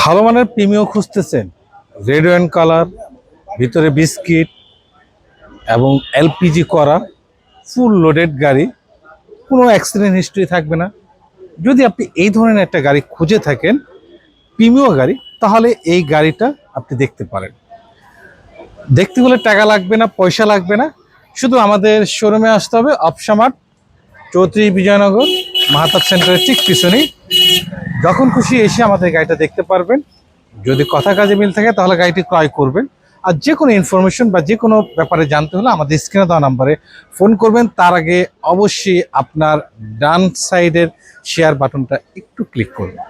ভালো মানের প্রিমিও খুঁজতেছেন। রেড ওয়াইন কালার ভিতরে বিস্কিট এবং এলপিজি করা ফুল লোডেড গাড়ি, কোনো অ্যাক্সিডেন্ট হিস্ট্রি থাকবে না। যদি আপনি এই ধরনের একটা গাড়ি খুঁজে থাকেন, প্রিমিও গাড়ি, তাহলে এই গাড়িটা আপনি দেখতে পারেন। দেখতে হলে টাকা লাগবে না, পয়সা লাগবে না। শুধু আমাদের শোরুমে আসতে হবে, অপসামার্ট, চৌত্রিশ বিজয়নগর, মাহাতাব সেন্টারের ঠিক পিছনেই। যখন খুশি এসে আমাদের গাড়িটা দেখতে পারবেন। যদি কথা কাজে মিল থাকে, তাহলে গাড়িটি ক্রয় করবেন। আর যে কোনো ইনফরমেশন বা যে কোনো ব্যাপারে জানতে হলে আমাদের স্ক্রিনে দেওয়া নাম্বারে ফোন করবেন। তার আগে অবশ্যই আপনার ডান সাইডের শেয়ার বাটনটা একটু ক্লিক করবেন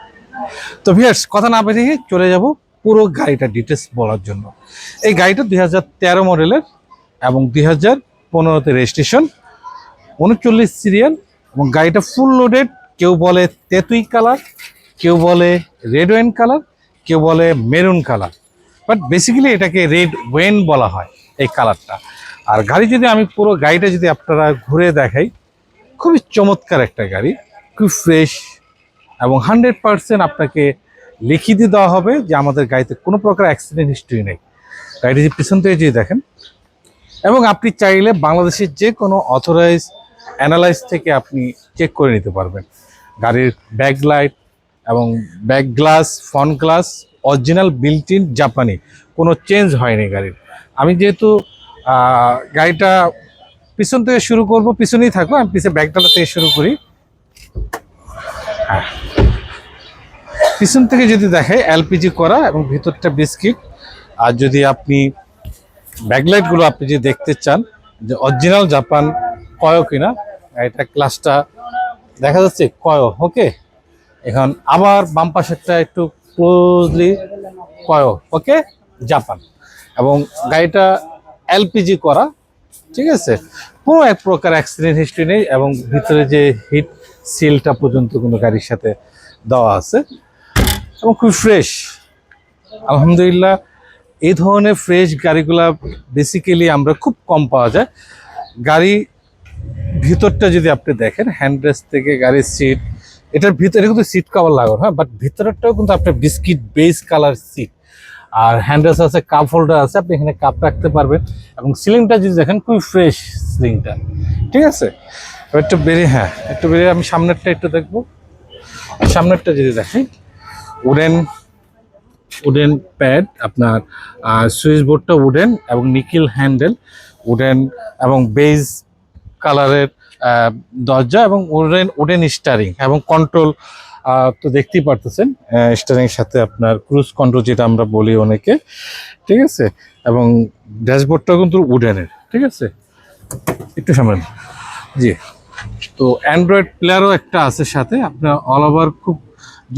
তো ভিয়ার্স কথা না বেরিয়ে চলে যাব পুরো গাড়িটা ডিটেলস বলার জন্য। এই গাড়িটা দুই হাজার তেরো মডেলের এবং দুই হাজার পনেরোতে রেজিস্ট্রেশন উনচল্লিশ সিরিয়াল এবং গাড়িটা ফুল লোডেড কেউ বলে তেতুই কালার কেউ বলে রেড ওয়েন কালার কেউ বলে মেরুন কালার বাট বেসিক্যালি এটাকে রেড ওয়েন বলা হয় এই কালারটা আর গাড়ি যদি আমি পুরো গাড়িটা যদি আপনারা ঘুরে দেখাই, খুবই চমৎকার একটা গাড়ি খুব ফ্রেশ এবং হান্ড্রেড পার্সেন্ট আপনাকে লিখিয়ে দিয়ে দেওয়া হবে যে আমাদের গাড়িতে কোনো প্রকার অ্যাক্সিডেন্ট হিস্ট্রি নেই। গাড়িটি যে পিছন থেকে যদি দেখেন, এবং আপনি চাইলে বাংলাদেশের যে কোনো অথরাইজ অ্যানালাইজ থেকে আপনি চেক করে নিতে পারবেন। গাড়ির ব্যাক লাইট এবং back glass front glass original built in জাপানি কোনো চেঞ্জ হয়নি গাড়ির। আমি যেহেতু গাড়িটা পিছন থেকে শুরু করব, পিছনেই থাকব, আমি পিছনে ব্যাকডালা থেকে শুরু করি। হ্যাঁ। পিছন থেকে যদি দেখে এলপিজি করা এবং ভিতরটা বিস্কিট। আর যদি আপনি ব্যাকলাইটগুলো আপনি যদি দেখতে চান, যে অরিজিনাল জাপান কয় কিনা, এটা ক্লাসটা দেখা যাচ্ছে কয় ওকে এখন আবার বাম পাশেরটা একটু ক্লোজলি কয় ওকে জাপান। এবং গাড়িটা এলপিজি করা, ঠিক আছে? কোনো এক প্রকার অ্যাক্সিডেন্ট হিস্ট্রি নেই এবং ভিতরে যে হিট সিলটা পর্যন্ত কোনো গাড়ির সাথে দেওয়া আছে। এবং খুব ফ্রেশ আলহামদুলিল্লাহ এই ধরনের ফ্রেশ গাড়িগুলা বেসিক্যালি আমরা খুব কম পাওয়া যায়। গাড়ি ভিতরটা যদি আপনি দেখেন হ্যান্ডরেস থেকে গাড়ির সিট এটার ভিতরে কিন্তু সিট কভার লাগানো হ্যাঁ? বাট ভিতরেরটাও কিন্তু আপনার বিস্কিট বেস কালার সিট আর হ্যান্ডরেস আছে কাপ হোল্ডার আছে, আপনি এখানে কাপ রাখতে পারবেন। এবং সিলিংটা যদি দেখেন, খুবই ফ্রেশ সিলিংটা ঠিক আছে? একটু বেরিয়ে হ্যাঁ একটু বেরিয়ে আমি সামনেরটা একটু দেখব। সামনেরটা যদি দেখেন উডেন উডেন প্যাড আপনার সুইচ বোর্ডটা উডেন এবং নিকিল হ্যান্ডেল উডেন এবং বেজ কালারের দরজা এবং উডেন উডেন স্টারিং এবং কন্ট্রোল তো দেখতেই পারতেছেন স্টারিং সাথে আপনার ক্রুজ কন্ট্রোল যেটা আমরা বলি অনেকে, ঠিক আছে? এবং ড্যাশবোর্ডটাও কিন্তু উডেনের, ঠিক আছে? একটু সামনে। জি। তো অ্যান্ড্রয়েড প্লেয়ারও একটা আছে সাথে, আপনার অল ওভার খুব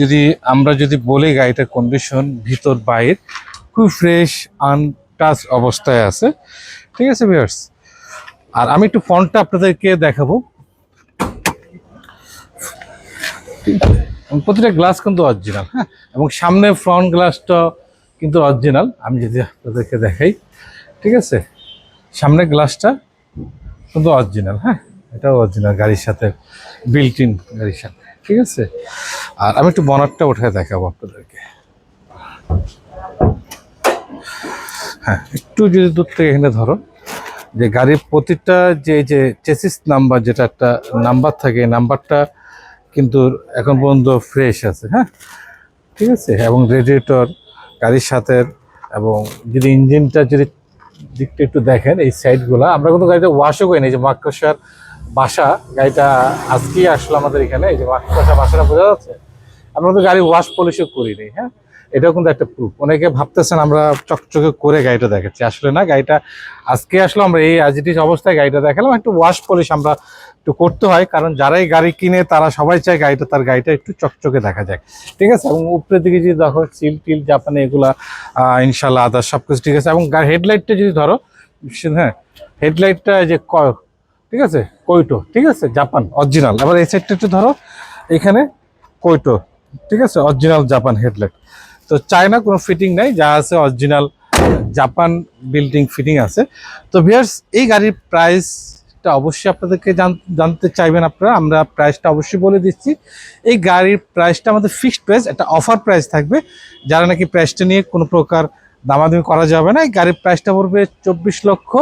যদি আমরা যদি বলি গাড়িটার কন্ডিশন ভিতর, বাইর, খুব ফ্রেশ আনটাচ অবস্থায় আছে, ঠিক আছে ভিউয়ার্স আর আমি একটু ফন্টটা আপনাদেরকে দেখাবো। প্রতিটা গ্লাস কিন্তু অরিজিনাল হ্যাঁ? এবং সামনে ফ্রন্ট গ্লাসটা কিন্তু অরিজিনাল আমি যদি আপনাদেরকে দেখাই, ঠিক আছে? সামনের গ্লাসটা কিন্তু অরিজিনাল হ্যাঁ? এটাও অরিজিনাল গাড়ির সাথে বিল্ট ইন গাড়ির সাথে, ঠিক আছে? আর আমি একটু বনারটা উঠে দেখাবো আপনাদেরকে। হ্যাঁ একটু যদি দূর থেকে এখানে ধরো। যে গাড়ির প্রতিটা যে যে চেসিস নাম্বার যেটা একটা নাম্বার থাকে নাম্বারটা কিন্তু এখন পর্যন্ত ফ্রেশ আছে হ্যাঁ? ঠিক আছে? এবং রেডিয়েটর গাড়ির সাথে এবং যদি ইঞ্জিনটা যদি দিকটা একটু দেখেন, এই সাইডগুলো আমরা কিন্তু গাড়িটা ওয়াশও করি না। এই যে মাকসার বাসা, গাড়িটা আজকেই আসলো আমাদের এখানে। এই যে মাকসার বাসাটা বোঝা যাচ্ছে? আমরা তো গাড়ি ওয়াশ পলিশও করিনি হ্যাঁ? এটাও কিন্তু একটা প্রুফ অনেকে ভাবতেছেন আমরা চকচকে করে গাড়িটা দেখাচ্ছি। আসলে না, গাড়িটা আজকে আসলে, আমরা এই অ্যাজিটিস অবস্থায় গাড়িটা দেখালাম। একটু ওয়াশ পলিশ আমরা একটু করতে হয়, কারণ যারাই গাড়ি কিনে তারা সবাই চায় গাড়িটা, তার গাড়িটা একটু চকচকে দেখা যায় ঠিক আছে? এবং উপরের দিকে যদি দেখো সিল টিল, জাপানে এগুলা ইনশাল্লাহ আদার সব কিছু ঠিক আছে। এবং হেডলাইটটা যদি ধরো হ্যাঁ হেডলাইটটা যে ক ঠিক আছে? কৈটো ঠিক আছে? জাপান অরিজিনাল এবার এই সাইডটা একটু ধরো, এখানে কৈটো ঠিক আছে? অরিজিনাল জাপান হেডলাইট তো চায়না কোনো ফিটিং নাই, যা আছে অরিজিনাল জাপান বিল্ডিং ফিটিং আছে। তো ভিয়ার্স এই গাড়ির প্রাইসটা অবশ্যই আপনাদেরকে জান- জানতে চাইবেন আপনারা, আমরা প্রাইসটা অবশ্যই বলে দিচ্ছি। এই গাড়ির প্রাইসটা আমাদের ফিক্সড প্রাইস একটা অফার প্রাইস থাকবে। যারা নাকি প্রাইসটা নিয়ে কোনো প্রকার দামাদামি করা যাবে না, এই গাড়ির প্রাইসটা পড়বে চব্বিশ লক্ষ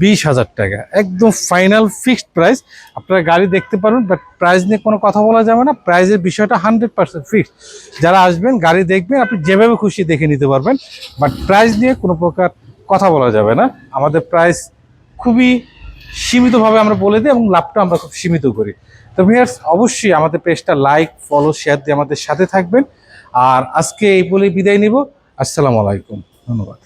বিশ হাজার টাকা। একদম ফাইনাল ফিক্সড প্রাইস আপনারা গাড়ি দেখতে পারবেন বাট প্রাইস নিয়ে কোনো কথা বলা যাবে না। প্রাইসের বিষয়টা হান্ড্রেড পার্সেন্ট ফিক্সড যারা আসবেন, গাড়ি দেখবেন, আপনি যেভাবে খুশি দেখে নিতে পারবেন। বাট প্রাইস নিয়ে কোনো প্রকার কথা বলা যাবে না। আমাদের প্রাইস খুবই সীমিতভাবে আমরা বলে দিই এবং লাভটা আমরা খুব সীমিত করি। তো ভিয়ার্স অবশ্যই আমাদের পেজটা লাইক ফলো শেয়ার দিয়ে আমাদের সাথে থাকবেন। আর আজকে এই বলে বিদায় নিব। আসসালামু আলাইকুম। ধন্যবাদ।